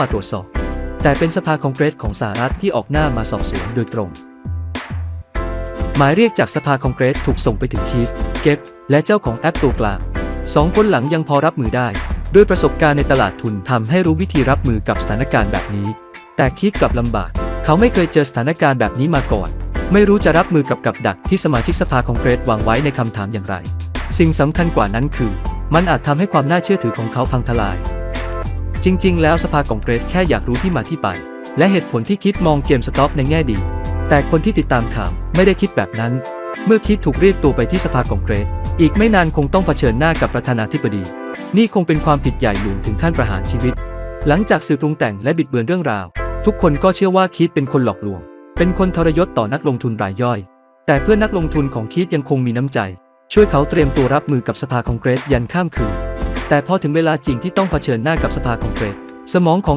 มาตรวจสอบ แต่เป็นสภาคองเกรสของสหรัฐที่ออกหน้ามาสอบสวนโดยตรง หมายเรียกจากสภาคองเกรสถูกส่งไปถึงคีตเก็บและเจ้าของแอปตัวกลางสองคนหลังยังพอรับมือได้ ด้วยประสบการณ์ในตลาดทุนทำให้รู้วิธีรับมือกับสถานการณ์แบบนี้ แต่คิดกลับลำบาก เขาไม่เคยเจอสถานการณ์แบบนี้มาก่อน ไม่รู้จะรับมือกับกับดักที่สมาชิกสภาคองเกรสวางไว้ในคำถามอย่างไร สิ่งสำคัญกว่านั้นคือ มันอาจทำให้ความน่าเชื่อถือของเขาพังทลาย จริง ๆ แล้วสภาคองเกรสแค่อยากรู้ที่มาที่ไป และเหตุผลที่คิดมองเกมสต็อกในแง่ดี แต่คนที่ติดตามข่าวไม่ได้คิดแบบนั้น เมื่อคิดถูกเรียกตัวไปที่สภาคองเกรสอีกไม่นานคงต้องเผชิญหน้ากับประธานาธิบดี นี่คงเป็นความผิดใหญ่หลวงถึงขั้นประหารชีวิต หลังจากสื่อปรุงแต่งและบิดเบือนเรื่องราว ทุกคนก็เชื่อว่าคิดเป็นคนหลอกลวง เป็นคนทรยศต่อนักลงทุนรายย่อย แต่เพื่อนนักลงทุนของคิดยังคงมีน้ำใจ ช่วยเขาเตรียมตัวรับมือกับสภาคองเกรสยันข้ามคืน แต่พอถึงเวลาจริงที่ต้องเผชิญหน้ากับสภาคองเกรสสมองของ